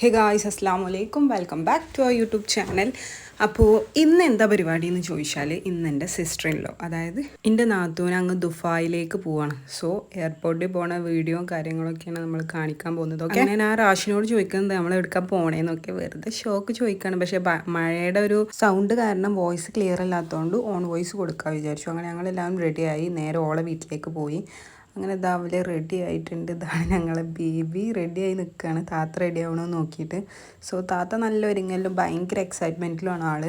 ഹേ guys അസ്സാം വലൈക്കും welcome back to our YouTube channel അപ്പോൾ ഇന്ന് എന്താ പരിപാടി എന്ന് ചോദിച്ചാൽ ഇന്ന് എന്റെ സിസ്റ്റർ ഇല്ലോ അതായത് എന്റെ നാത്തൂന് അങ്ങ് ദുബായിലേക്ക് പോവാണ്. സോ എയർപോർട്ടിൽ പോണ വീഡിയോ കാര്യങ്ങളൊക്കെയാണ് നമ്മൾ കാണിക്കാൻ പോകുന്നത്. ഓക്കെ ഞാൻ ആ റാഷിനോട് ചോദിക്കുന്നത് നമ്മൾ എടുക്കാൻ പോണേന്നൊക്കെ? വെറുതെ ഷോക്ക് ചോദിക്കാണ്. പക്ഷേ മഴയുടെ ഒരു സൗണ്ട് കാരണം വോയിസ് ക്ലിയർ അല്ലാത്തതുകൊണ്ട് ഓൺ വോയിസ് കൊടുക്കാൻ വിചാരിച്ചു. അങ്ങനെ ഞങ്ങളെല്ലാം റെഡിയായി നേരെ ഓളെ വീട്ടിലേക്ക് പോയി. അങ്ങനെ ഇതാ അവൽ റെഡി ആയിട്ടുണ്ട്. ഇതാണ് ഞങ്ങളെ ബേബി റെഡിയായി നിൽക്കുകയാണ് താത്ത റെഡി ആവണമെന്ന് നോക്കിയിട്ട്. സോ താത്ത നല്ല ഒരുങ്ങലും ഭയങ്കര എക്സൈറ്റ്മെന്റിലുമാണ് ആൾ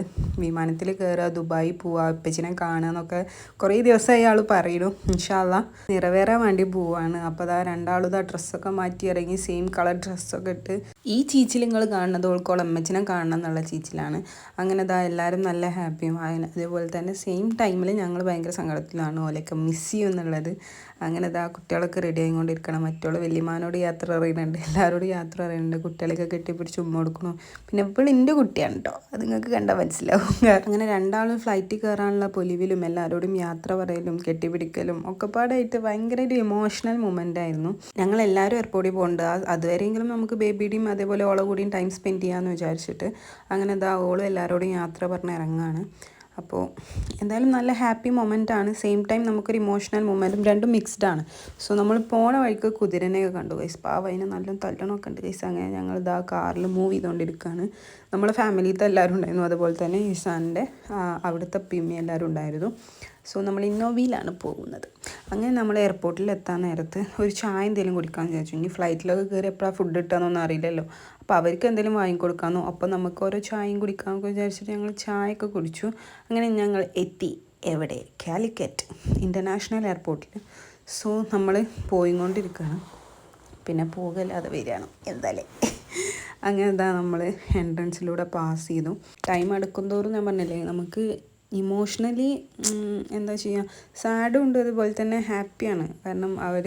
വിമാനത്തിൽ കയറുക ദുബായി പോവുക ഉപ്പച്ചിനെ കാണുക എന്നൊക്കെ കുറേ ദിവസമായി ആൾ പറയുന്നു ഇൻഷാല്ല നിറവേറാൻ വേണ്ടി പോവാണ്. അപ്പോൾ അതാ രണ്ടാളും ഇതാ ഡ്രസ്സൊക്കെ മാറ്റി ഇറങ്ങി സെയിം കളർ ഡ്രസ്സൊക്കെ ഇട്ട് ഈ ചീച്ചിൽ കാണുന്നത് ഓൾക്കോളം അമ്മച്ചിനെ കാണണം എന്നുള്ള ചീച്ചിലാണ്. അങ്ങനെ ഇതാ എല്ലാവരും നല്ല ഹാപ്പിയും അതേപോലെ തന്നെ സെയിം ടൈമിൽ ഞങ്ങൾ ഭയങ്കര സങ്കടത്തിലാണ്. ഓലൊക്കെ മിസ് ചെയ്യും എന്നുള്ളത് അങ്ങനെ ഇതാ കുട്ടികളൊക്കെ റെഡി ആയിക്കൊണ്ടിരിക്കണം. മറ്റുള്ള വലിയമാനോട് യാത്ര അറിയുന്നുണ്ട് എല്ലാവരോടും യാത്ര അറിയുന്നുണ്ട് കുട്ടികളൊക്കെ കെട്ടിപ്പിടിച്ച് ഉമ്മ കൊടുക്കണു. പിന്നെ ഇപ്പോൾ എന്റെ കുട്ടിയാണ് കേട്ടോ അത് നിങ്ങൾക്ക് കണ്ടാൽ മനസ്സിലാവും. അങ്ങനെ രണ്ടാളും ഫ്ലൈറ്റിൽ കയറാനുള്ള പൊലിവിലും എല്ലാവരോടും യാത്ര പറയലും കെട്ടിപ്പിടിക്കലും ഒക്കെ പാടായിട്ട് ഭയങ്കര ഒരു ഇമോഷണൽ മൊമെന്റ് ആയിരുന്നു. ഞങ്ങൾ എല്ലാവരും എയർപോർട്ടിൽ പോകുന്നുണ്ട് ആ- അതുവരെയെങ്കിലും നമുക്ക് ബേബിയുടെയും അതേപോലെ ഓളെ കൂടിയും ടൈം സ്പെൻഡ് ചെയ്യാമെന്ന് വിചാരിച്ചിട്ട്. അങ്ങനെ ഇതാ ഓളും എല്ലാവരോടും യാത്ര പറഞ്ഞ് ഇറങ്ങാണ് അപ്പോൾ എന്തായാലും നല്ല ഹാപ്പി മൊമെന്റ് ആണ്. സെയിം ടൈം നമുക്കൊരു ഇമോഷണൽ മൊമെന്റും രണ്ടും മിക്സ്ഡ് ആണ്. സോ നമ്മൾ പോണ വഴിക്ക് കുതിരനെയൊക്കെ കണ്ടു ഗൈസ് പാവ അതിനെ നല്ല തല്ലണമൊക്കെ ഉണ്ട് ഗൈസ് അങ്ങനെ ഞങ്ങൾ ഇതാ കാറിൽ മൂവ് ചെയ്തുകൊണ്ടിരിക്കുകയാണ് നമ്മളെ ഫാമിലിയിലത്തെ എല്ലാവരും ഉണ്ടായിരുന്നു. അതുപോലെ തന്നെ ഈസാന്റെ അവിടുത്തെ പിമ്മി എല്ലാവരും ഉണ്ടായിരുന്നു. സോ നമ്മൾ ഇന്നോവയിലാണ് പോകുന്നത്. അങ്ങനെ നമ്മൾ എയർപോർട്ടിൽ എത്താൻ നേരത്ത് ഒരു ചായ എന്തെങ്കിലും കുടിക്കാൻ വിചാരിച്ചു. ഇനി ഫ്ലൈറ്റിലൊക്കെ കയറി എപ്പോഴാണ് ഫുഡ് കിട്ടാന്നൊന്നും അറിയില്ലല്ലോ. അപ്പോൾ അവർക്ക് എന്തെങ്കിലും വാങ്ങിക്കൊടുക്കാമെന്നോ അപ്പോൾ നമുക്ക് ഓരോ ചായയും കുടിക്കാമെന്നൊക്കെ വിചാരിച്ചിട്ട് ഞങ്ങൾ ചായയൊക്കെ കുടിച്ചു. അങ്ങനെ ഞങ്ങൾ എത്തി എവിടെ? കാലിക്കറ്റ് ഇന്റർനാഷണൽ എയർപോർട്ടിൽ സോ നമ്മൾ പോയി കൊണ്ടിരിക്കുകയാണ് പിന്നെ പോകല്ലാതെ വരികയാണ്. എന്തായാലും അങ്ങനെ എന്താ നമ്മൾ എൻട്രൻസിലൂടെ പാസ് ചെയ്തു. ടൈം അടുക്കുന്തോറും ഞാൻ പറഞ്ഞില്ലേ നമുക്ക് ഇമോഷണലി എന്താ ചെയ്യുക സാഡും ഉണ്ട് അതുപോലെ തന്നെ ഹാപ്പിയാണ് കാരണം അവർ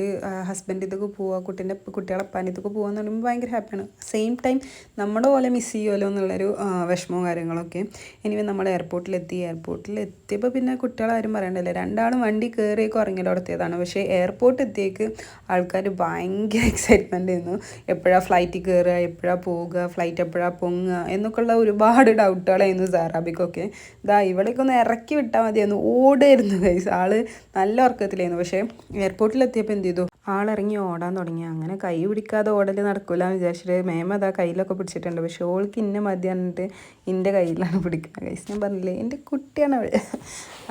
ഹസ്ബൻഡ് ഇതൊക്കെ പോവുക കുട്ടീന്റെ കുട്ടികളെ പനി ഇതൊക്കെ പോകുക പറയുമ്പോൾ ഭയങ്കര ഹാപ്പിയാണ് സെയിം ടൈം നമ്മുടെ പോലെ മിസ് ചെയ്യുമല്ലോ എന്നുള്ളൊരു വിഷമവും കാര്യങ്ങളൊക്കെ. ഇനി നമ്മൾ എയർപോർട്ടിലെത്തി എയർപോർട്ടിൽ എത്തിയപ്പോൾ പിന്നെ കുട്ടികളാരും പറയണ്ടല്ലോ? രണ്ടാളും വണ്ടി കയറിയൊക്കെ ഉറങ്ങിലോടത്തിയതാണ് പക്ഷേ എയർപോർട്ട് എത്തിയേക്ക് ആൾക്കാർ ഭയങ്കര എക്സൈറ്റ്മെന്റ് ആയിരുന്നു. എപ്പോഴാണ് ഫ്ലൈറ്റിൽ കയറുക എപ്പോഴാണ് പോവുക ഫ്ലൈറ്റ് എപ്പോഴാണ് പൊങ്ങുക എന്നൊക്കെയുള്ള ഒരുപാട് ഡൗട്ടുകളായിരുന്നു സാറാബിക്കൊക്കെ. ഇതാ ഇവിടേക്ക് ഒന്ന് ഇറക്കി വിട്ടാൽ മതിയായിരുന്നു. ഓടായിരുന്നു ഗൈസ് ആൾ നല്ല ഉറക്കത്തിലായിരുന്നു. പക്ഷേ എയർപോർട്ടിലെത്തിയപ്പോൾ എന്ത് ചെയ്തു? ആളിറങ്ങി ഓടാൻ തുടങ്ങി. അങ്ങനെ കൈ പിടിക്കാതെ ഓടൽ നടക്കില്ല എന്ന് വിചാരിച്ചിട്ട് മേമ അതാ കയ്യിലൊക്കെ പിടിച്ചിട്ടുണ്ട്. പക്ഷേ ഓൾക്ക് ഇന്ന മതി പറഞ്ഞിട്ട് എന്റെ കയ്യിലാണ് പിടിക്കുന്നത് കൈസ് ഞാൻ പറഞ്ഞില്ലേ എന്റെ കുട്ടിയാണ് അവൾ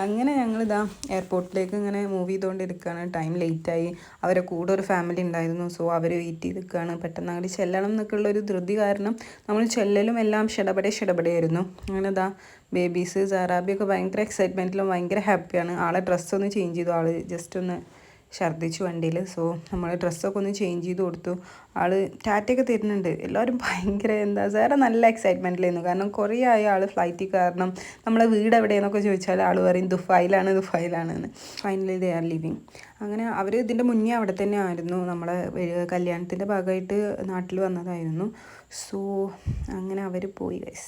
അങ്ങനെ ഞങ്ങളിതാ എയർപോർട്ടിലേക്ക് ഇങ്ങനെ മൂവ് ചെയ്തുകൊണ്ടിരിക്കുകയാണ് ടൈം ലേറ്റായി അവരെ കൂടെ ഒരു ഫാമിലി ഉണ്ടായിരുന്നു. സോ അവർ വെയിറ്റ് ചെയ്ത് നിൽക്കുകയാണ് പെട്ടെന്ന് അങ്ങോട്ട് ചെല്ലണം എന്നൊക്കെയുള്ള ഒരു ധൃതി കാരണം നമ്മൾ ചെല്ലലും എല്ലാം ഷിടപടേ ഷടപടെയായിരുന്നു. അങ്ങനെ ഇതാ ബേബീസ് സാറാബിയൊക്കെ ഭയങ്കര എക്സൈറ്റ്മെന്റിലും ഭയങ്കര ഹാപ്പിയാണ് ആളെ ഡ്രസ്സൊന്ന് ചേഞ്ച് ചെയ്തു. ആൾ ജസ്റ്റ് ഒന്ന് ഛർദ്ദിച്ചു വണ്ടിയിൽ. സോ നമ്മൾ ഡ്രസ്സൊക്കെ ഒന്ന് ചേഞ്ച് ചെയ്ത് കൊടുത്തു. ആൾ ടാറ്റയൊക്കെ തരുന്നുണ്ട്. എല്ലാവരും ഭയങ്കര എന്താ സാറെ നല്ല എക്സൈറ്റ്മെന്റിലായിരുന്നു കാരണം കുറേ ആയ ആൾ ഫ്ലൈറ്റിൽ കാരണം നമ്മളെ വീട് എവിടെയെന്നൊക്കെ ചോദിച്ചാൽ ആൾ പറയും ദുഫായിലാണ് ദുഫായിലാണ് എന്ന് ഫൈനലി ദേ ആർ ലിവിങ് അങ്ങനെ അവർ ഇതിന്റെ മുന്നേ അവിടെ തന്നെ ആയിരുന്നു. നമ്മളെ കല്യാണത്തിന്റെ ഭാഗമായിട്ട് നാട്ടിൽ വന്നതായിരുന്നു. സോ അങ്ങനെ അവർ പോയി guys.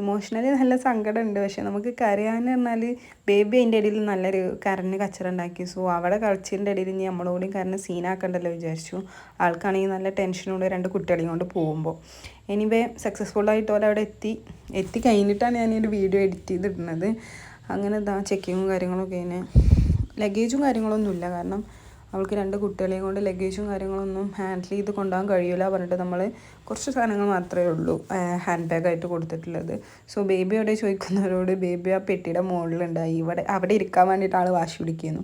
ഇമോഷണലി നല്ല സങ്കടമുണ്ട്. പക്ഷെ നമുക്ക് കരയാന്ന് പറഞ്ഞാൽ ബേബി അതിന്റെ ഇടയിൽ നല്ലൊരു കരഞ്ഞ് കച്ചറ ഉണ്ടാക്കി. സോ അവിടെ കളിച്ചതിന്റെ ഇടയിൽ ഇനി നമ്മളോടും കരഞ്ഞ് സീനാക്കണ്ടല്ലോ വിചാരിച്ചു. ആൾക്കാണെങ്കിൽ നല്ല ടെൻഷനോട് രണ്ട് കുട്ടികളെയും കൊണ്ട് പോകുമ്പോൾ എനിവേ സക്സസ്ഫുള്ളായിട്ട് പോലെ അവിടെ എത്തി. എത്തി കഴിഞ്ഞിട്ടാണ് ഞാൻ ഒരു വീഡിയോ എഡിറ്റ് ചെയ്തിടുന്നത്. അങ്ങനെ ഇതാ ചെക്കിങ്ങും കാര്യങ്ങളൊക്കെ ഇങ്ങനെ ലഗേജും കാര്യങ്ങളൊന്നുമില്ല. കാരണം അവൾക്ക് രണ്ട് കുട്ടികളെയും കൊണ്ട് ലഗേജും കാര്യങ്ങളൊന്നും ഹാൻഡിൽ ചെയ്ത് കൊണ്ടുപോകാൻ കഴിയില്ല പറഞ്ഞിട്ട് നമ്മൾ കുറച്ച് സാധനങ്ങൾ മാത്രമേ ഉള്ളൂ ഹാൻഡ് ബാഗായിട്ട് കൊടുത്തിട്ടുള്ളത്. സോ ബേബി അവിടെ ചോദിക്കുന്നവരോട് ബേബി ആ പെട്ടിയുടെ മുകളിലുണ്ടായി. ഇവിടെ അവിടെ ഇരിക്കാൻ വേണ്ടിയിട്ട് ആൾ വാശി പിടിക്കുന്നു.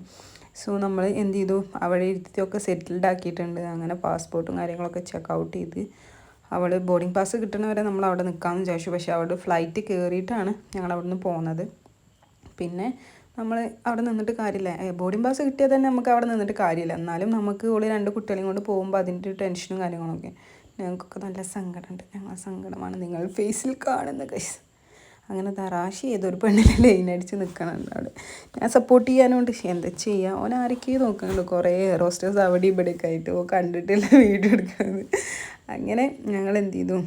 സോ നമ്മൾ എന്ത് ചെയ്തു? അവിടെ ഇരുത്തിയൊക്കെ സെറ്റിൽഡ് ആക്കിയിട്ടുണ്ട്. അങ്ങനെ പാസ്പോർട്ടും കാര്യങ്ങളൊക്കെ ചെക്ക് ഔട്ട് ചെയ്ത് അവൾ ബോർഡിംഗ് പാസ് കിട്ടുന്നവരെ നമ്മൾ അവിടെ നിൽക്കാമെന്ന് വിചാരിച്ചു. പക്ഷേ അവിടെ ഫ്ലൈറ്റ് കയറിയിട്ടാണ് ഞങ്ങൾ അവിടെ നിന്ന് പോകുന്നത് പിന്നെ നമ്മൾ അവിടെ നിന്നിട്ട് കാര്യമില്ല. ബോർഡിംഗ് പാസ് കിട്ടിയാൽ തന്നെ നമുക്ക് അവിടെ നിന്നിട്ട് കാര്യമില്ല. എന്നാലും നമുക്ക് ഓളി രണ്ട് കുട്ടികളെയും കൊണ്ട് പോകുമ്പോൾ അതിന്റെ ടെൻഷനും കാര്യങ്ങളൊക്കെ. ഞങ്ങൾക്കൊക്കെ നല്ല സങ്കടമുണ്ട്. ഞങ്ങൾ സങ്കടമാണ്. നിങ്ങൾ ഫേസിൽ കാണുന്ന കൈസ് അങ്ങനെ തറാശി ഏതൊരു പെണ്ണിനെ ലൈൻ അടിച്ച് നിൽക്കണുണ്ട് അവിടെ ഞാൻ സപ്പോർട്ട് ചെയ്യാനുണ്ട്. എന്താ ചെയ്യുക ഓൻ ആരൊക്കെയോ നോക്കുന്നുണ്ട്. കുറേ റോസ്റ്റേഴ്സ് അവിടെ ഇവിടെയൊക്കെ ആയിട്ട്. ഓ കണ്ടിട്ടില്ല വീഡിയോ എടുക്കുന്നത്. അങ്ങനെ ഞങ്ങൾ എന്ത് ചെയ്തു?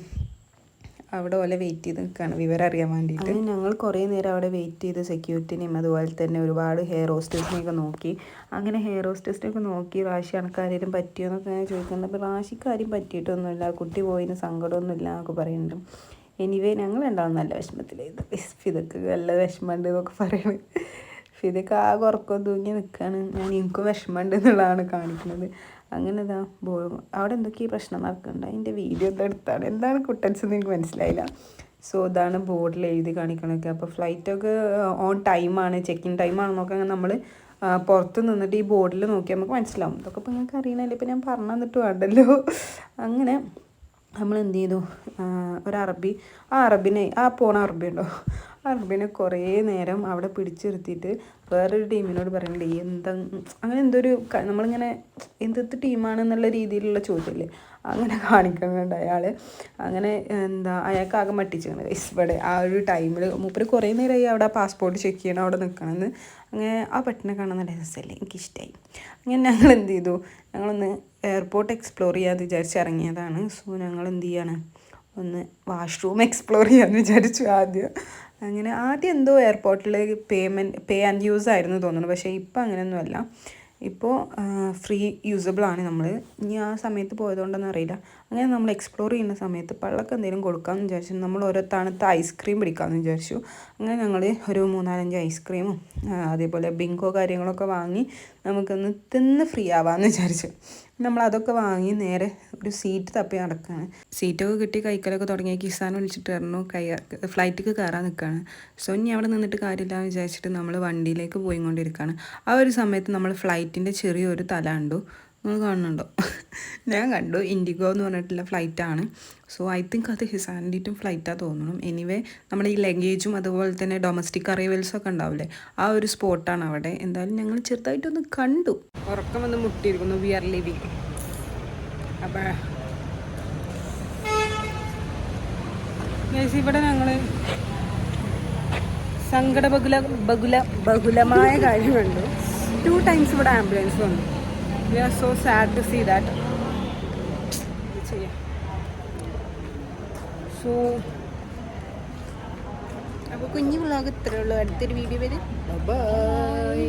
അവിടെ ഓലെ വെയിറ്റ് ചെയ്ത് നിൽക്കുകയാണ് വിവരം അറിയാൻ വേണ്ടിയിട്ട് ഞങ്ങൾ കുറേ നേരം അവിടെ വെയിറ്റ് ചെയ്ത് സെക്യൂരിറ്റിനെയും അതുപോലെ തന്നെ ഒരുപാട് ഹെയർ ഹോസ്റ്റേഴ്സിനെയൊക്കെ നോക്കി. അങ്ങനെ ഹെയർ ഹോസ്റ്റേഴ്സിനെയൊക്കെ നോക്കി റാശി ആൾക്കാരും പറ്റിയോ എന്നൊക്കെ ഞാൻ ചോദിക്കുന്നത് അപ്പോൾ റാശിക്ക് ആരും പറ്റിയിട്ടൊന്നുമില്ല. കുട്ടി പോയതിന് സങ്കടമൊന്നുമില്ല എന്നൊക്കെ പറയുന്നുണ്ട്. എനിവേ ഞങ്ങൾ ഉണ്ടാവും നല്ല വിഷമത്തിലായിരുന്നു. ഫിതക്ക് നല്ല വിഷമമുണ്ട് എന്നൊക്കെ പറയുന്നത് ഫിതക്ക് ആ ഉറക്കം തൂങ്ങി നിൽക്കുകയാണ് ഞാൻ എനിക്കും വിഷമമുണ്ട് എന്നുള്ളതാണ് കാണിക്കുന്നത്. അങ്ങനെ ഇതാ ബോ അവിടെ എന്തൊക്കെയാ പ്രശ്നം നടക്കുന്നുണ്ട്. അതിന്റെ വീഡിയോ എന്താ എടുത്താണ് എന്താണ് കുട്ടൻസ് എന്ന് എനിക്ക് മനസ്സിലായില്ല. സോ ഇതാണ് ബോർഡിൽ എഴുതി കാണിക്കണമൊക്കെ അപ്പോൾ ഫ്ലൈറ്റൊക്കെ ഓൺ ടൈമാണ് ചെക്ക് ഇൻ ടൈമാണെന്നൊക്കെ നമ്മൾ പുറത്ത് നിന്നിട്ട് ഈ ബോർഡിൽ നോക്കിയാൽ നമുക്ക് മനസ്സിലാവും. ഇതൊക്കെ ഇപ്പോൾ നിങ്ങൾക്ക് അറിയണമല്ലോ ഇപ്പോൾ ഞാൻ പറഞ്ഞു തന്നിട്ട് വേണ്ടല്ലോ. അങ്ങനെ നമ്മൾ എന്ത് ചെയ്തു ഒരു അറബി ആ അറബിനെ ആ പോണ അറബി ഉണ്ടോ ആ അറബിനെ കുറേ നേരം അവിടെ പിടിച്ചു നിർത്തിയിട്ട് വേറൊരു ടീമിനോട് പറയുന്നുണ്ട് എന്താ അങ്ങനെ എന്തൊരു നമ്മളിങ്ങനെ ടീമാണ് എന്നുള്ള രീതിയിലുള്ള ചോദ്യമില്ലേ? അങ്ങനെ കാണിക്കുന്നുണ്ട് അയാൾ അങ്ങനെ എന്താ അയാൾക്ക് ആകെ മട്ടിച്ചാണ് ഇവിടെ ആ ഒരു ടൈമിൽ മൂപ്പര് കുറേ നേരമായി അവിടെ പാസ്പോർട്ട് ചെക്ക് ചെയ്യണം അവിടെ നിൽക്കണമെന്ന് അങ്ങനെ ആ പെട്ടിനെ കാണാൻ നല്ല രസമല്ലേ? എനിക്കിഷ്ടമായി അങ്ങനെ ഞങ്ങൾ എന്ത് ചെയ്തു? ഞങ്ങളൊന്ന് എയർപോർട്ട് എക്സ്പ്ലോർ ചെയ്യാമെന്ന് വിചാരിച്ച് ഇറങ്ങിയതാണ്. സോ ഞങ്ങൾ എന്ത് ചെയ്യാണ്? ഒന്ന് വാഷ്റൂം എക്സ്പ്ലോർ ചെയ്യാമെന്ന് വിചാരിച്ചു ആദ്യം. അങ്ങനെ ആദ്യം എന്തോ എയർപോർട്ടിൽ പേയ്മെന്റ് പേ ആൻഡ് യൂസ് ആയിരുന്നു തോന്നുന്നു. പക്ഷേ ഇപ്പം അങ്ങനെയൊന്നുമല്ല ഇപ്പോൾ ഫ്രീ യൂസബിൾ ആണ് നമ്മൾ ഇനി ആ സമയത്ത് പോയതുകൊണ്ടൊന്നും അറിയില്ല. അങ്ങനെ നമ്മൾ എക്സ്പ്ലോർ ചെയ്യുന്ന സമയത്ത് പള്ളക്ക് എന്തെങ്കിലും കൊടുക്കാമെന്ന് വിചാരിച്ചു. നമ്മൾ ഓരോ തണുത്ത ഐസ്ക്രീം പിടിക്കാമെന്ന് വിചാരിച്ചു. അങ്ങനെ ഞങ്ങൾ ഒരു മൂന്നാലഞ്ച് ഐസ്ക്രീമും അതേപോലെ ബിങ്കോ കാര്യങ്ങളൊക്കെ വാങ്ങി നമുക്കൊന്ന് തിന്ന് ഫ്രീ ആവാമെന്ന് വിചാരിച്ചു. നമ്മൾ അതൊക്കെ വാങ്ങി നേരെ ഒരു സീറ്റ് തപ്പി നടക്കുകയാണ് സീറ്റൊക്കെ കിട്ടി കൈക്കലൊക്കെ തുടങ്ങിയ കിസാൻ വിളിച്ചിട്ട് പറഞ്ഞു കൈ ഫ്ലൈറ്റിക്ക് കയറാൻ നിൽക്കുകയാണ് സോ ഇനി അവിടെ നിന്നിട്ട് കാര്യമില്ല എന്ന് വിചാരിച്ചിട്ട് നമ്മൾ വണ്ടിയിലേക്ക് പോയിക്കൊണ്ടിരിക്കുകയാണ് ആ ഒരു സമയത്ത് നമ്മൾ ഫ്ലൈറ്റിന്റെ ചെറിയൊരു തല കണ്ടു. നിങ്ങൾ കാണുന്നുണ്ടോ? ഞാൻ കണ്ടു. ഇൻഡിഗോ എന്ന് പറഞ്ഞിട്ടുള്ള ഫ്ലൈറ്റാണ് സോ ഐ തിങ്ക് അത് ഹിസാൻഡിറ്റും ഫ്ലൈറ്റാണ് തോന്നണം എനിവേ നമ്മുടെ ഈ ലഗേജും അതുപോലെ തന്നെ ഡൊമസ്റ്റിക് അറൈവൽസും ഒക്കെ ഉണ്ടാവില്ലേ? ആ ഒരു സ്പോട്ടാണ് അവിടെ. എന്തായാലും ഞങ്ങൾ ചെറുതായിട്ടൊന്ന് കണ്ടു. ഉറക്കം വന്ന് മുട്ടിയിരിക്കുന്നു. വി ആർ ലിവിങ് അപ്പോൾ ഇവിടെ ഞങ്ങൾ സങ്കടബഹുല ബഹുല ബഹുലമായ കാര്യമുണ്ട്. ടു ടൈംസ് ഇവിടെ ആംബുലൻസ് വന്നു. We are so sad to see that ചെയ്യാം സോ അപ്പോൾ കുഞ്ഞു വ്ളോഗ് ഇത്രേ ഉള്ളൂ. അടുത്തൊരു വീഡിയോ വരെ. ബൈ